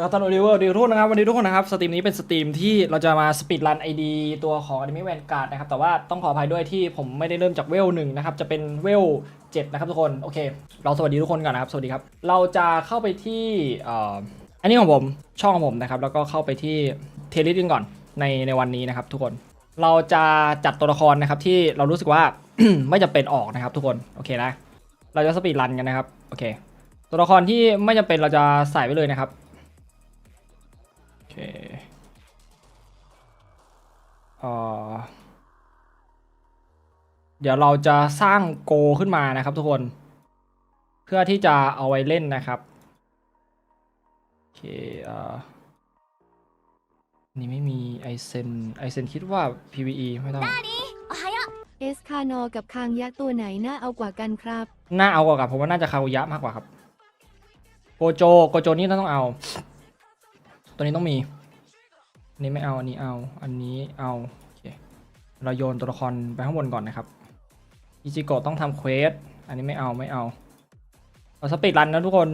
ครับตอนนี้ว่าดีทุกคนนะครับวันนี้ทุกคนนะครับสตรีมนี้เป็นสตรีมที่เราจะมาสปีดรันไอดีตัวของอนิเมะแวนการ์ดนะครับแต่ว่าต้องขออภัยด้วยที่ผมไม่ได้เริ่มจากเวลหนึ่งนะครับจะเป็นเวลเจ็ดนะครับทุกคนโอเค เราสวัสดีทุกคนก่อนนะครับสวัสดีครับเราจะเข้าไปที่อ,อันนี้ของผมช่องของผมนะครับแล้วก็เข้าไปที่เทลิสกันก่อนในในวันนี้นะครับทุกคนเราจะจัดตัวละครนะครับที่เรารู้สึกว่าไม่จำเป็นออกนะครับทุกคนโอเคนะเราจะสปีดรันกันนะครับโอเค ตัวละครที่ไม่จำเป็นเราจะใส่ไว้เลยนะครับ เคเดี๋ยวเราจะสร้างโกขึ้นมานะครับทุกคน เพื่อที่จะเอาไว้เล่นนะครับโอเคอนี่ไม่มีไอเซนไอเซนคิดว่า PVE ไม่ต้องเอสคานอกับคางยะตัวไหนน่าเอากว่ากันครับน่าเอากว่ากับผมว่าน่าจะคาวยะมากกว่าครับโกโจโกโจนี่ต้องเอา ตัวนี้ต้องมีอันนี้ไม่เอาอันนี้เอา อันนี้เอาโอเคเราโยนตัวละครไปข้างบนก่อนนะครับอิจิโกะต้องทำเควสอันนี้ไม่เอาไม่เอาเราสปีดรันนะทุกคน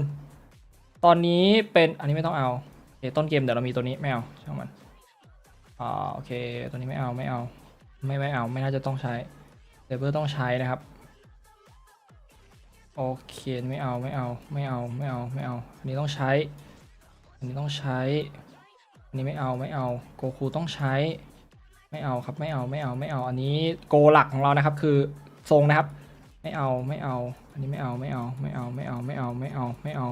ตอนนี้เป็นอันนี้ไม่ต้องเอาโอเคต้นเกมเดี๋ยวเรามีตัวนี้ไม่เอาช่างมันอ่าโอเคตัวนี้ไม่เอาไม่เอา ไม่ไม่เอาไม่น่าจะต้องใช้เดเบอร์ต้องใช้นะครับโอเคไม่เอาไม่เอาไม่เอาไม่เอาไม่เอาอันนี้ต้องใช้ อันนี้ต้องใช้ อันนี้ไม่เอาไม่เอาโกคูต้องใช้ ไม่เอาครับไม่เอาไม่เอาไม่เอา อันนี้โกหลักของเรานะครับ คือทรงนะครับ ไม่เอาไม่เอา อันนี้ไม่เอาไม่เอาไม่เอาไม่เอาไม่เอาไม่เอาไม่เอา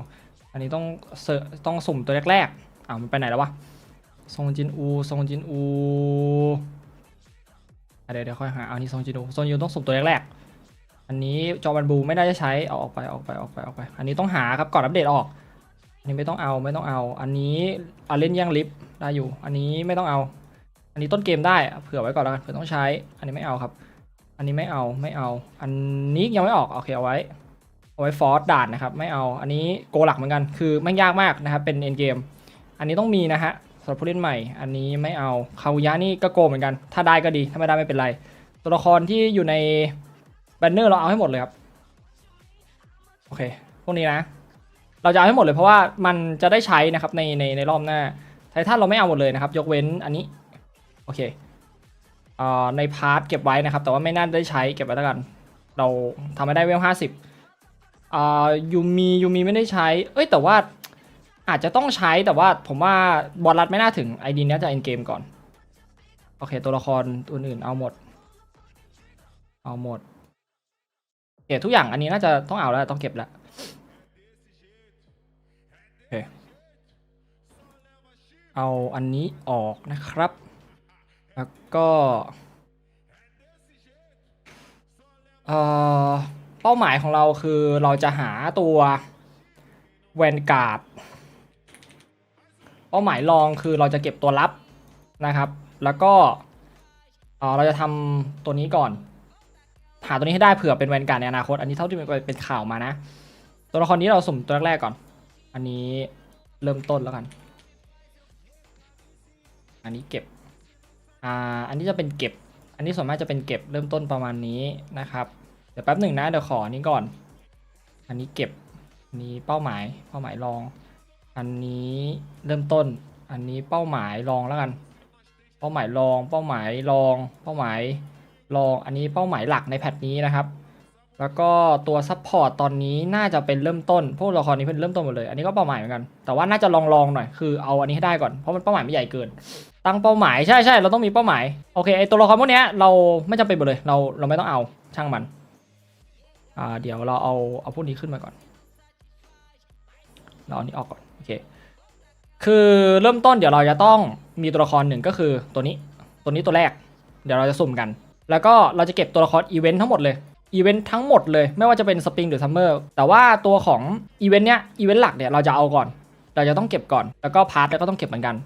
อันนี้ต้องเซต้องสุ่มตัวแรกๆอ้าวมันไปไหนแล้ววะทรงจินอูทรงจินอูเดี๋ยวเดี๋ยวค่อยหาเอาอันนี้ทรงจินอูทรงจินอูต้องสุ่มตัวแรกๆอันนี้จอบันบูไม่น่าจะใช้เอาออกไปออกไปออกไปออกไป อันนี้ต้องหาครับก่อนอัปเดตออก อันนี้ไม่ต้องเอาไม่ต้องเอา อันนี้อาเล่นย่างลิฟต์ได้อยู่ อันนี้ไม่ต้องเอา อันนี้ต้นเกมได้เผื่อไว้ก่อนแล้วกันเผื่อต้องใช้ อันนี้ไม่เอาครับ อันนี้ไม่เอาไม่เอา อันนี้ยังไม่ออกโอเคเอาไว้เอาไว้ฟอร์สด่านนะครับไม่เอา อันนี้โกหลักเหมือนกันคือไม่ยากมากนะครับเป็นเอ็นเกมอันนี้ต้องมีนะฮะสำหรับผู้เล่นใหม่ อันนี้ไม่เอาคาวุยะนี่ก็โกเหมือนกัน ถ้าได้ก็ดีถ้าไม่ได้ไม่เป็นไร ตัวละครที่อยู่ในแบนเนอร์เราเอาให้หมดเลยครับโอเคพวกนี้นะ เราจะเอาให้หมดเลยเพราะว่ามันจะได้ใช้นะครับในในในรอบหน้าไททันเราไม่เอาหมดเลยนะครับ ยกเว้นอันนี้ โอเคเอ่อในพาร์ทเก็บไว้นะครับ แต่ว่าไม่น่าได้ใช้เก็บไว้แล้วกัน เราทำไม่ได้เวลห้าสิบอ่ายูมียูมีไม่ได้ใช้ เอ้ยแต่ว่าอาจจะต้องใช้แต่ว่าผมว่าบอลลัดไม่น่าถึงไอดีนี้จะเอ็นเกมก่อน โอเค ตัวละครตัวอื่นเอาหมด เอาหมดโอเคทุกอย่างอันนี้น่าจะต้องเอาแล้วต้องเก็บแล้ว เคเอาอันนี้ออกนะครับ แล้วก็เอ่อเป้าหมายของเราคือเราจะหาตัวแวนการ์ดเป้าหมายรองคือเราจะเก็บตัวรับนะครับ แล้วก็เราจะทำตัวนี้ก่อน หาตัวนี้ให้ได้เผื่อเป็นแวนการ์ดในอนาคต อันนี้เท่าที่เป็นข่าวมานะ ตัวละครนี้เราสุ่มตัวแรกก่อน อันนี้เริ่มต้นแล้วกัน อันนี้เก็บ อ่า อันนี้จะเป็นเก็บ อันนี้ส่วนมากจะเป็นเก็บเริ่มต้นประมาณนี้นะครับ เดี๋ยวแป๊บหนึ่งนะเดี๋ยวขออนนี้ก่อน อันนี้เก็บอันนี้เป้าหมาย เป้าหมายรอง อันนี้เริ่มต้น อันนี้เป้าหมายรองแล้วกัน เป้าหมายรอง เป้าหมายรอง เป้าหมายรอง อันนี้เป้าหมายหลักในแพทนี้นะครับ แล้วก็ตัวซัพพอร์ตตอนนี้น่าจะเป็นเริ่มต้น พวกละครนี้เป็นเริ่มต้นหมดเลย อันนี้ก็เป้าหมายเหมือนกัน แต่ว่าน่าจะลองลองๆหน่อย คือเอาอันนี้ให้ได้ก่อน เพราะมันเป้าหมายไม่ใหญ่เกิน ตั้งเป้าหมายใช่ใช่เราต้องมีเป้าหมาย โอเคไอตัวละครพวกเนี้ยเราไม่จำเป็นหมดเลย เราเราไม่ต้องเอาช่างมัน อ่าเดี๋ยวเราเอาเอาพวกนี้ขึ้นมาก่อน เราเอาอันนี้ออกก่อน โอเค คือเริ่มต้นเดี๋ยวเราจะต้องมีตัวละครหนึ่งก็คือตัวนี้ ตัวนี้ตัวแรก เดี๋ยวเราจะสุ่มกัน แล้วก็เราจะเก็บตัวละครอีเวนต์ทั้งหมดเลย อีเวนต์ทั้งหมดเลยไม่ว่าจะเป็นสปริงหรือซัมเมอร์แต่ว่าตัวของอีเวนต์เนี้ยอีเวนต์หลักเนี่ยเราจะเอาก่อน เราจะต้องเก็บก่อน แล้วก็พาร์ทแล้วก็ต้องเก็บเหมือนกัน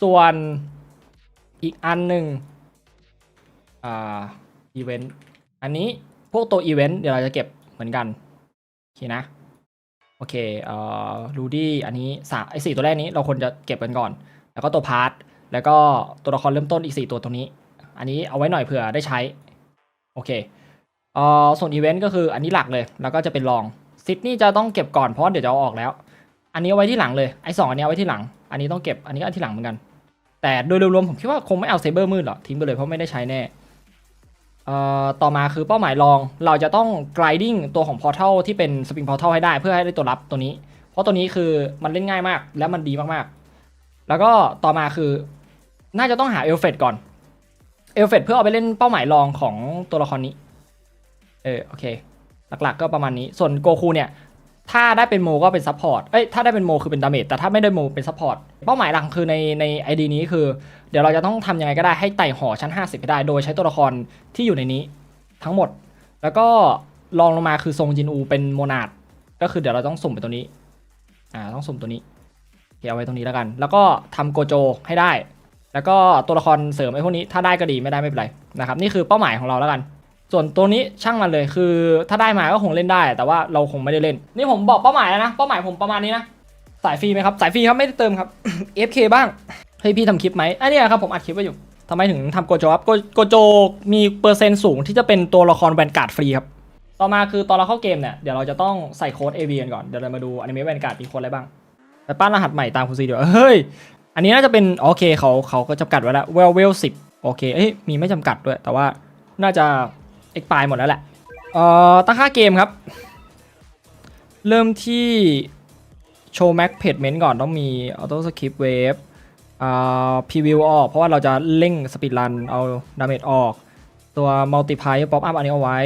ส่วนอีกอันหนึ่งอ่าอีเวนต์อันนี้พวกตัวอีเวนต์เดี๋ยวเราจะเก็บเหมือนกันโอเคนะโอเคเอ่อรูดี้อันนี้สามไอ้สี่ตัวแรกนี้เราควรจะเก็บกันก่อน แล้วก็ตัวพาร์ทแล้วก็ตัวละครเริ่มต้นอีกสี่ตัวตรงนี้ อันนี้เอาไว้หน่อยเผื่อได้ใช้โอเค เอ่อส่วนอีเวนต์ก็คืออันนี้หลักเลย แล้วก็จะเป็นรองซิดนี่จะต้องเก็บก่อนเพราะเดี๋ยวจะเอาออกแล้ว อันนี้เอาไว้ที่หลังเลยไอ้สองอันนี้เอาไว้ที่หลัง อันนี้ต้องเก็บอันนี้ก็ที่หลังเหมือนกัน แต่โดยรวมๆผมคิดว่าคงไม่เอาเซเบอร์มืดหรอกทิ้งไปเลยเพราะไม่ได้ใช้แน่เอ่อต่อมาคือเป้าหมายรองเราจะต้อง grinding ตัวของ portal ที่เป็น spring portal ให้ได้เพื่อให้ได้ตัวรับตัวนี้ เพราะตัวนี้คือมันเล่นง่ายมากและมันดีมากๆ แล้วก็ต่อมาคือน่าจะต้องหาเอลเฟดก่อนเอลเฟดเพื่อเอาไปเล่นเป้าหมายรองของตัวละครนี้ เออโอเค หลักๆก็ประมาณนี้ ส่วนโกคูเนี่ย ถ้าได้เป็นโมก็เป็นซัพพอร์ต เอ้ย ถ้าได้เป็นโมคือเป็นดาเมจ แต่ถ้าไม่ได้โมเป็นซัพพอร์ต เป้าหมายหลักคือในในไอดีนี้คือ เดี๋ยวเราจะต้องทำยังไงก็ได้ให้ไต่หอชั้น 50 ให้ได้ โดยใช้ตัวละครที่อยู่ในนี้ทั้งหมด แล้วก็ลองลงมาคือทรงจินอูเป็นโมนาด ก็คือเดี๋ยวเราต้องสุ่มไปตัวนี้ อ่า ต้องสุ่มตัวนี้โอเคเอาไว้ตรงนี้แล้วกัน แล้วก็ทำโกโจให้ได้ แล้วก็ตัวละครเสริมไอ้พวกนี้ ถ้าได้ก็ดีไม่ได้ไม่เป็นไรนะครับ นี่คือเป้าหมายของเราแล้วกัน ส่วนตัวนี้ช่างมันเลยคือ ถ้าได้มาก็คงเล่นได้ แต่ว่าเราคงไม่ได้เล่น นี่ผมบอกเป้าหมายแล้วนะเป้าหมายผมประมาณนี้นะสายฟรีไหมครับสายฟรีครับไม่ได้เติมครับ FK บ้างเฮ้ยพี่ทำคลิปไหมอันนี้ครับผมอัดคลิปไว้อยู่ทำไมถึงทำโกโจครับโกโกโจมีเปอร์เซ็นต์สูงที่จะเป็นตัวละครแวนการ์ดฟรีครับต่อมาคือตอนเราเข้าเกมเนี่ยเดี๋ยวเราจะต้องใส่โค้ด AV กันก่อนเดี๋ยวเรามาดูอนิเมะแวนการ์ดมีโค้ดอะไรบ้างไปปั้นรหัสใหม่ตามคุณซีเดี๋ยวเฮ้ยอันนี้น่าจะเป็นโอเคเขาเขาก็จำกัดไว้แล้วเวลเวลสิบโอเคเอ้ยมีไม่จำกัดด้วย แต่ว่าน่าจะ เอ็กปายหมดแล้วแหละเอ่อตั้งค่าเกมครับ เริ่มที่โชว์แม็กเพจเมนต์ก่อนต้องมีออโต้สคริปต์เวฟอ่าพรีวิวออก เพราะว่าเราจะเร่งสปีดรันเอาดาเมจออก ตัวมัลติพายป๊อปอัพอันนี้เอาไว้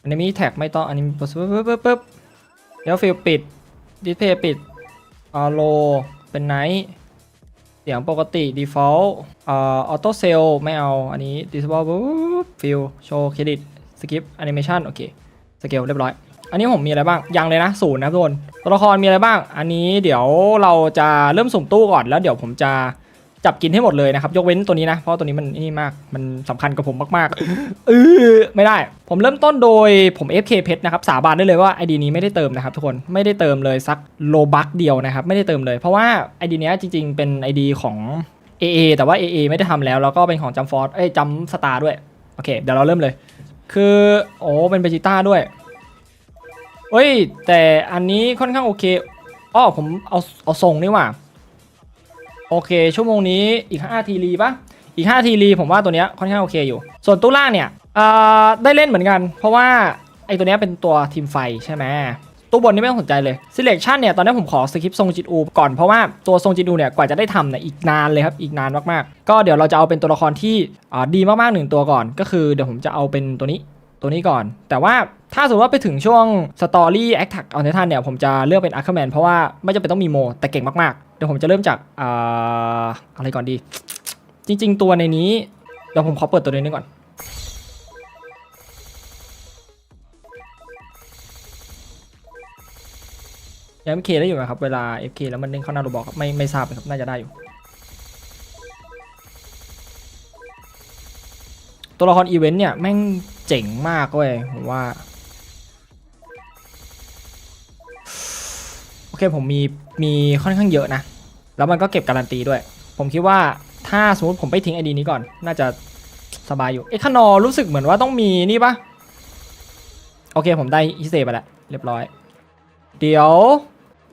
อันนี้มีแท็กไม่ต้อง อันนี้ปึ๊บปึ๊บปึ๊บปึ๊บแล้วฟิลปิดดิสเพย์ปิดอาโลเป็นไนท์ เสียงปกติ default อ่อ auto sell ไม่เอา อันนี้ disable fill show credit skip animation โอเคสเกลเรียบร้อย อันนี้ผมมีอะไรบ้าง ยังเลยนะศูนย์นะทุกคน ตัวละครมีอะไรบ้าง อันนี้เดี๋ยวเราจะเริ่มสุ่มตู้ก่อนแล้วเดี๋ยวผมจะ จับกินให้หมดเลยนะครับ ยกเว้นตัวนี้นะ เพราะตัวนี้มันนี่มากมันสำคัญกับผมมากๆเออไม่ได้ ผมเริ่มต้นโดยผม FK เพชรนะครับสาบานได้เลยว่า ID นี้ไม่ได้เติมนะครับทุกคนไม่ได้เติมเลยสักโลบักเดียวนะครับไม่ได้เติมเลย เพราะว่า ID เนี้จริง ๆ เป็น ID ของ AA แต่ว่า AA ไม่ได้ทำแล้วแล้วก็เป็นของจัมฟอร์ดเอ้ยจัมสตาร์ด้วยโอเค เดี๋ยวเราเริ่มเลย คือโอ้เป็นเบจิต้าด้วยเฮ้ยแต่อันนี้ค่อนข้างโอเคอ้อผมเอาเอาทรงนี่ว่า โอเค ชั่วโมงนี้อีก5ทีรีปะอีก5ทีรีผมว่าตัวเนี้ยค่อนข้างโอเคอยู่ ส่วนตู้ล่างเนี่ยอ่าได้เล่นเหมือนกัน เพราะว่าไอตัวเนี้ยเป็นตัวทีมไฟใช่ไหมตู้บนนี่ไม่ต้องสนใจเลย selection เนี่ยตอนนี้ผมขอสคริปต์ทรงจิตอูก่อนเพราะว่าตัวทรงจิตอูเนี่ยกว่าจะได้ทำเนี่ยอีกนานเลยครับอีกนานมากๆ ก็เดี๋ยวเราจะเอาเป็นตัวละครที่ดีมากๆหนึ่งตัวก่อน ก็คือเดี๋ยวผมจะเอาเป็นตัวนี้ ตัวนี้ก่อน แต่ว่าถ้าสมมติว่าไปถึงช่วงสตอรี่แอคท็กออนเททันเนี่ย ผมจะเลือกเป็นอาร์คแมนเพราะว่าไม่จำเป็นต้องมีโม แต่เก่งมากๆ เดี๋ยวผมจะเริ่มจากอ่าอะไรก่อนดี จริง ๆ ตัวในนี้ เดี๋ยวผมขอเปิดตัวนี้ก่อนยัง FK ได้อยู่ไหมครับ เวลา FK แล้วมันเด้งเข้าหน้าโรบอกไม่ไม่ทราบเลยครับ น่าจะได้อยู่ ตัวละครอีเวนต์เนี่ย แม่ง จ๋งมากเว้ยผมว่า โอเคผมมีมีค่อนข้างเยอะนะ แล้วมันก็เก็บการันตีด้วย ผมคิดว่าถ้าสมมติผมไปทิ้งไอดีนี้ก่อน น่าจะสบายอยู่เอ็กคานอรู้สึกเหมือนว่าต้องมีนี่ปะโอเคผมได้อิเซไปแล้วเรียบร้อย เดี๋ยว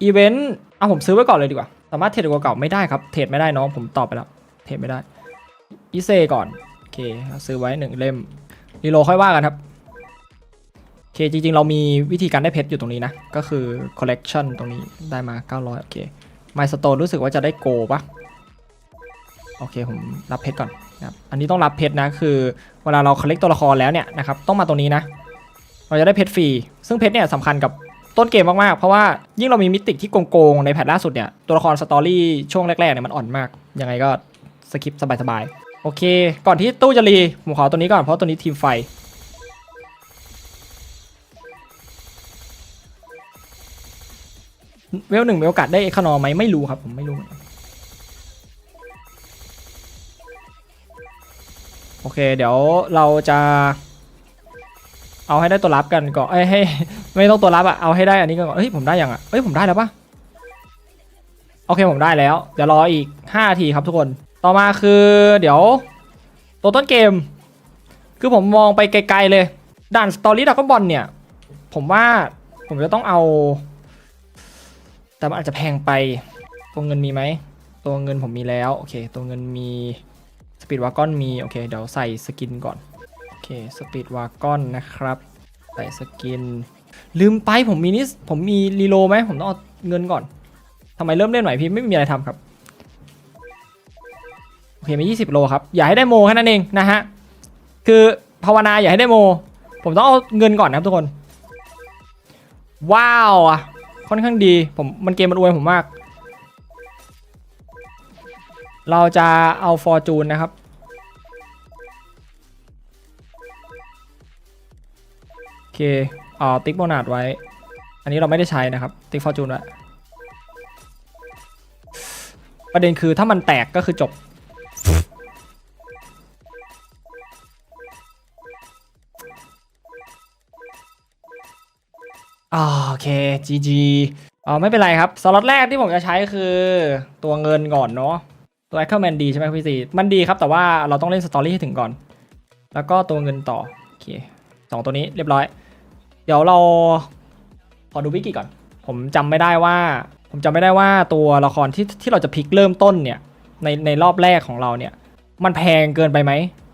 อีเวนต์เอาผมซื้อไว้ก่อนเลยดีกว่า สามารถเทรดกว่าเก่าไม่ได้ครับ เทรดไม่ได้น้องผมตอบไปแล้ว เทรดไม่ได้อิเซก่อน โอเค ซื้อไว้หนึ่งเล่ม รีโลค่อยว่ากันครับโอเคจริงๆ เรามีวิธีการได้เพชรอยู่ตรงนี้นะ ก็คือ collection ตรงนี้ได้มา 900 โอเค My Store รู้สึกว่าจะได้โกปะโอเค ผมรับเพชรก่อนนะครับอันนี้ต้องรับเพชรนะ คือเวลาเรา collect ตัวละครแล้วเนี่ยนะครับต้องมาตรงนี้นะ เราจะได้เพชรฟรี ซึ่งเพชรเนี่ยสำคัญกับต้นเกมมากๆ เพราะว่ายิ่งเรามีมิติที่โกงๆในแพทล่าสุดเนี่ยตัวละครสตอรี่ช่วงแรกๆเนี่ยมันอ่อนมากยังไงก็สกิปสบายๆ โอเค ก่อนที่ตู้จะรีผมขอตัวนี้ก่อนเพราะตัวนี้ทีมไฟ เวลหนึ่งมีโอกาสได้เอคานอไหมไม่รู้ครับผมไม่รู้ โอเค เดี๋ยวเราจะ เอาให้ได้ตัวรับกันก่อนเอ้ยให้ไม่ต้องตัวรับอะเอาให้ได้อันนี้ก่อนเฮ้ยผมได้ยังอะเฮ้ยผมได้แล้วปะโอเคผมได้แล้ว เดี๋ยวรออีก5นาทีครับทุกคน ต่อมาคือเดี๋ยว ตัวต้นเกม คือผมมองไปไกลๆเลย ด่านสตอรี่ดักบอลเนี่ย ผมว่าผมจะต้องเอา แต่มันอาจจะแพงไป ตัวเงินมีไหม ตัวเงินผมมีแล้ว โอเค ตัวเงินมีสปีดวากอนมี โอเค เดี๋ยวใส่สกินก่อน โอเคสปีดวากอนนะครับ ใส่สกิน ลืมไปผมมีนิสผมมีรีโลไหมผมต้องเอาเงินก่อนทำไมเริ่มเล่นใหม่พี่ไม่มีอะไรทำครับ โอเคมี20 โลครับ อย่าให้ได้โมแค่นั้นเองนะฮะ คือภาวนาอย่าให้ได้โม ผมต้องเอาเงินก่อนนะครับทุกคน ว้าวอะค่อนข้างดี ผมมันเกมมันอวยผมมาก เราจะเอาฟอร์จูนนะครับ โอเคเอาติ๊กโบนัสไว้ อันนี้เราไม่ได้ใช้นะครับ ติ๊กฟอร์จูนไว้ประเด็นคือถ้ามันแตกก็คือจบ อ่าโอเค GG อ๋อไม่เป็นไรครับ สล็อตแรกที่ผมจะใช้คือตัวเงินก่อนเนาะตัว a c k e r m a n ดีใช่ไหมพี่ซีมันดีครับแต่ว่าเราต้องเล่นสตอรี่ให้ถึงก่อน แล้วก็ตัวเงินต่อ โอเคสองตัวนี้เรียบร้อย เดี๋ยวเราขอดูวิกิก่อน ผมจำไม่ได้ว่า ผมจำไม่ได้ว่าตัวละครที่ที่เราจะพลิกเริ่มต้นเนี่ยในในรอบแรกของเราเนี่ย มันแพงเกินไปไหม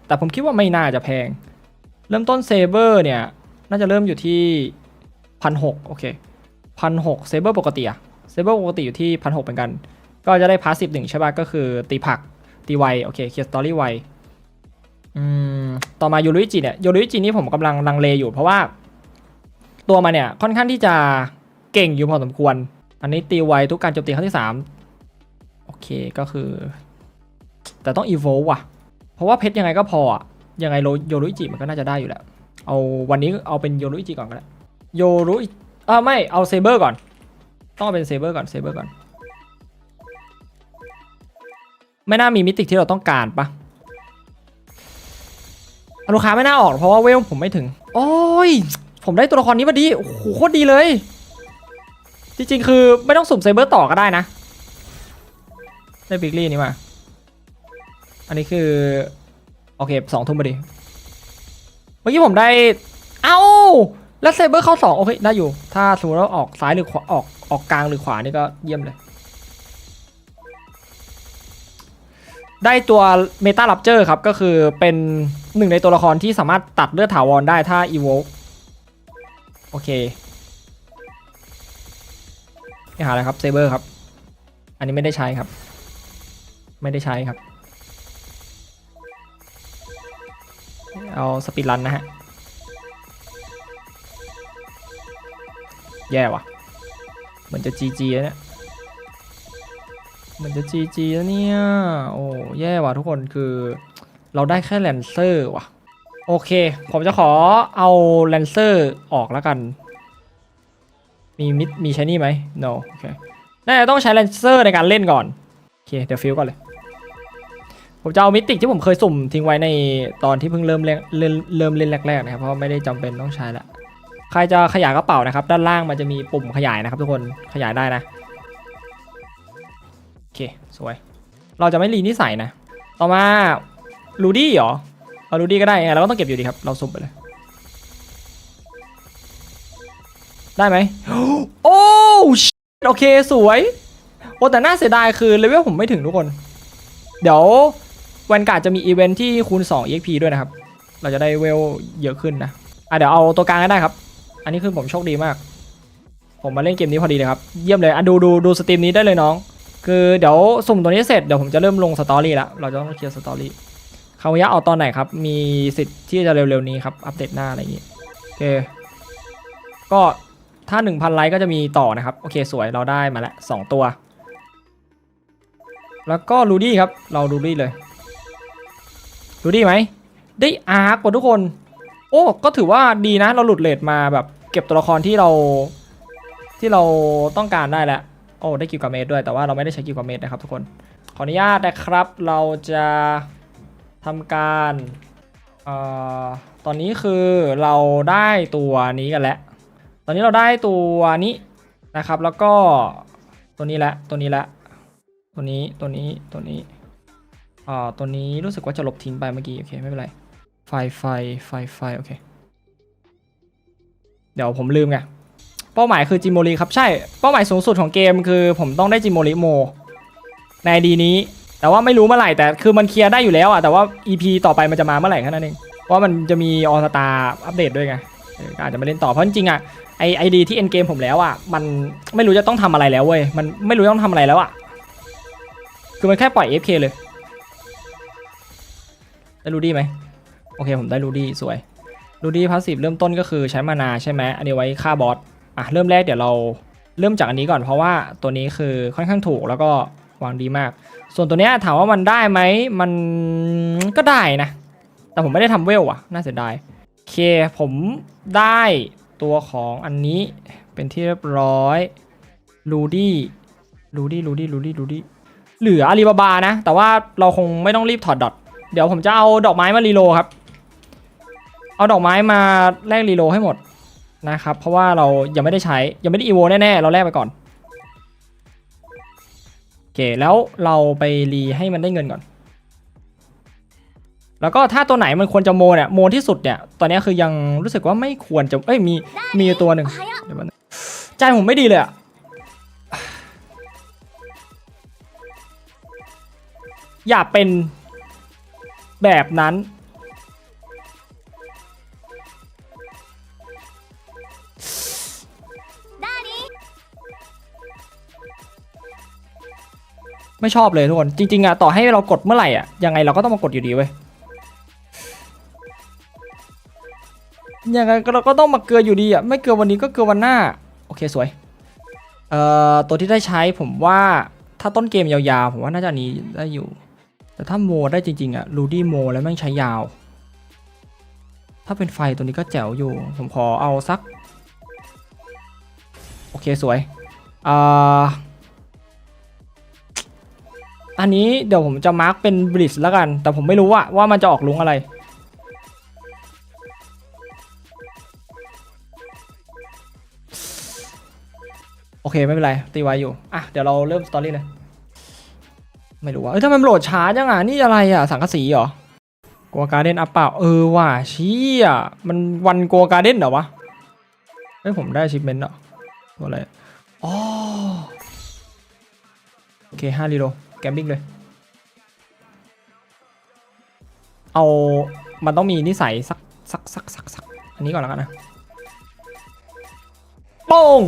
แต่ผมคิดว่าไม่น่าจะแพง เริ่มต้นเซเบอร์เนี่ย น่าจะเริ่มอยู่ที่ พันหโอเคพันหกเซเบอร์ปกติอะเซเบอร์ปกติอยู่ที่พันหเหมือนกัน ก็จะได้พาสซีฟหนึ่งใช่ป่ะก็คือตีผักตีไวโอเคเคลียร์สตอรี่ไวอืมต่อมายูรุอิจิเนี่ยยูรุอิจินี่ผมกำลังลังเลอยู่เพราะว่า ตัวมาเนี่ยค่อนข้างที่จะเก่งอยู่พอสมควร อันนี้ตีไวทุกการโจมตีครั้งที่3โอเคก็คือ แต่ต้องอีโวว่ะ เพราะว่าเพชรยังไงก็พออะยังไงโรโยรุอิจิมันก็น่าจะได้อยู่แล้วเอาวันนี้เอาเป็นโยรุอิจิก่อนก็ได้ว โยรุอ่าไม่เอาเซเบอร์ก่อน ต้องเอาเป็นเซเบอร์ก่อนเซเบอร์ก่อน ไม่น่ามีมิติที่เราต้องการปะอลูกค้าไม่น่าออกเพราะว่าเวลผมไม่ถึง โอ้ย ผมได้ตัวละครนี้มาดี โอ้โหโคตรดีเลย จริงๆ คือไม่ต้องสุ่มเซเบอร์ต่อก็ได้นะ ได้บิกลี่นี่มา อันนี้คือ โอเคสองทุ่มพอดี เมื่อกี้ผมได้ เอ้า แล้วเซเบอร์เข้าสองโอเคได้อยู่ ถ้าสมมติว่าออกซ้ายหรือขวาออกออกกลางหรือขวานี่ก็เยี่ยมเลย ได้ตัวเมตาลับเจอร์ครับ ก็คือเป็นหนึ่งในตัวละครที่สามารถตัดเลือดถาวรได้ถ้าอีโวโอเคนี่หาอะไรครับเซเบอร์ครับ อันนี้ไม่ได้ใช้ครับ ไม่ได้ใช้ครับ เอาสปีดรันนะฮะ แย่ว่ะ เหมือนจะ GG แล้วเนี่ยเหมือนจะ GG แล้วเนี่ย โอ้แย่ว่ะทุกคนคือเราได้แค่แลนเซอร์ว่ะ โอเค ผมจะขอเอาแลนเซอร์ออกแล้วกัน มีมิดมีใช้นี่ไหม no โอเคน่าจะต้องใช้แลนเซอร์ในการเล่นก่อน โอเค เดี๋ยวฟิลก่อนเลย ผมจะเอามิติกที่ผมเคยสุ่มทิ้งไว้ในตอนที่เพิ่งเริ่มเล่นเริ่มเล่นแรกๆนะครับ เพราะไม่ได้จำเป็นต้องใช้ละ ครจะขยายกระเป๋านะครับ ด้านล่างมันจะมีปุ่มขยายนะครับ ทุกคนขยายได้นะโอเคสวย เราจะไม่รีนิสัยนะ ต่อมาลูดี้เหรอเอาลูดี้ก็ได้เราก็ต้องเก็บอยู่ดีครับ เราสุ่มไปเลย ได้ไหมโอ้โอเคสวยโอ้แต่น่าเสียดายคือเลเวลผมไม่ถึงทุกคน เดี๋ยววันการ์ดจะมีอีเวนท์ที่คูณ 2 EXP ด้วยนะครับ เราจะได้เวลเยอะขึ้นนะ อะเดี๋ยวเอาตัวกลางก็ได้ครับ อันนี้คือผมโชคดีมาก ผมมาเล่นเกมนี้พอดีเลยครับ เยี่ยมเลยอะดูดูดูสตรีมนี้ได้เลยน้อง คือเดี๋ยวสุ่มตัวนี้เสร็จเดี๋ยวผมจะเริ่มลงสตอรี่แล้วเราจะต้องเคลียร์สตอรี่คาวายะเอาตอนไหนครับ มีสิทธิ์ที่จะเร็วๆนี้ครับ อัปเดตหน้าอะไรอย่างงี้โอเค ก็ถ้า 1,000 ไลค์ก็จะมีต่อนะครับ โอเคสวยเราได้มาแล้วสองตัว แล้วก็รูดี้ครับ เรารูดี้เลยรูดี้ไหม ได้อาร์คว่ะทุกคน โอ้ ก็ถือว่าดีนะ เราหลุดเลทมาแบบ เก็บตัวละครที่เราที่เราต้องการได้แล้ว โอ้ได้กิวกาเมตด้วย แต่ว่าเราไม่ได้ใช้กิวกาเมตนะครับทุกคน ขออนุญาตนะครับ เราจะทำการเอ่อตอนนี้คือเราได้ตัวนี้กันแล้ว ตอนนี้เราได้ตัวนี้นะครับ แล้วก็ตัวนี้ละ ตัวนี้ละ ตัวนี้ ตัวนี้ ตัวนี้อ่าตัวนี้รู้สึกว่าจะลบทิ้งไปเมื่อกี้ โอเค ไม่เป็นไร ไฟ ไฟ ไฟ ไฟ โอเค เดี๋ยวผมลืมไงเป้าหมายคือจิโมริครับใช่เป้าหมายสูงสุดของเกมคือ ผมต้องได้จิโมริโมในดีนี้ แต่ว่าไม่รู้เมื่อไหร่แต่คือมันเคลียร์ได้อยู่แล้วอะแต่ว่า EP ต่อไปมันจะมาเมื่อไหร่แค่นั้นเองเพราะว่ามันจะมีออสตาอัปเดตด้วยไงออก็อาจจะไม่เล่นต่อเพราะจริงๆอะไอไอดีที่เอ็นเกมผมแล้วอะมันไม่รู้จะต้องทำอะไรแล้วเว้ยมันไม่รู้ต้องทำอะไรแล้วอะคือมันแค่ปล่อย FK เลย ได้รู้ดีไหมโอเคผมได้รู้ดีสวย รูดีพาสซีฟเริ่มต้นก็คือใช้มานาใช่ไหมอันนี้ไว้ฆ่าบอสอะเริ่มแรกเดี๋ยวเราเริ่มจากอันนี้ก่อนเพราะว่าตัวนี้คือค่อนข้างถูกแล้วก็วางดีมาก ส่วนตัวเนี้ยถามว่ามันได้ไหมมันก็ได้นะ แต่ผมไม่ได้ทำเวลอะน่าเสียดายโอเคผมได้ตัวของอันนี้เป็นที่เรียบร้อยลูดี้ลูดี้ลูดี้ลูดี้ลูดี้เหลืออาลีบาบานะ แต่ว่าเราคงไม่ต้องรีบถอดดอทเดี๋ยวผมจะเอาดอกไม้มารีโลครับ เอาดอกไม้มาแลกรีโลให้หมดนะครับ เพราะว่าเรายังไม่ได้ใช้ยังไม่ได้อีโวแน่ๆ เราแลกไปก่อนโอเคแล้วเราไปรีให้มันได้เงินก่อน แล้วก็ถ้าตัวไหนมันควรจะโมเนี่ยโมที่สุดเนี่ยตอนนี้คือยังรู้สึกว่าไม่ควรจะเอ้ยมีมีตัวหนึ่งเดี๋ยวมันงใจผมไม่ดีเลยอะอย่าเป็นแบบนั้น ไม่ชอบเลยทุกคน จริง ๆอะต่อให้เรากดเมื่อไหร่อะยังไงเราก็ต้องมากดอยู่ดีเว้ยยังไงเราก็ต้องมาเกลืออยู่ดีอะไม่เกลือวันนี้ก็เกลือวันหน้า โอเคสวยเอ่อตัวที่ได้ใช้ผมว่าถ้าต้นเกมยาวๆ ผมว่าน่าจะนี้ได้อยู่ แต่ถ้าโมได้จริงๆอะรูดี้โมแล้วแม่งใช้ยาว ถ้าเป็นไฟตัวนี้ก็แจ๋วอยู่ ผมขอเอาสัก โอเคสวยอ่อ อันนี้เดี๋ยวผมจะมาร์กเป็นบลิ z แล้วกัน แต่ผมไม่รู้ว่าว่ามันจะออกลุงอะไร โอเคไม่เป็นไร ตีไว้อยู่ อะ เดี๋ยวเราเริ่มสตอรี่เลย ไม่รู้ว่าเอ้ยทำไมมันโหลดช้าจังอะ นี่อะไรอะ สังกะสีเหรอ กัวการ์เด้นอัพเปล่า เออว่ะเชี่ยมันวันกัวการ์เด้นเหรอวะเฮ้ยผมได้ชิปเมนต์เหรออะไรอ๋อโอเคห้ารีโล กมบิ้งเลย เอา มันต้องมีนิสัยสักสักสักสักสักอันนี้ก่อนแล้วกันนะโป้ง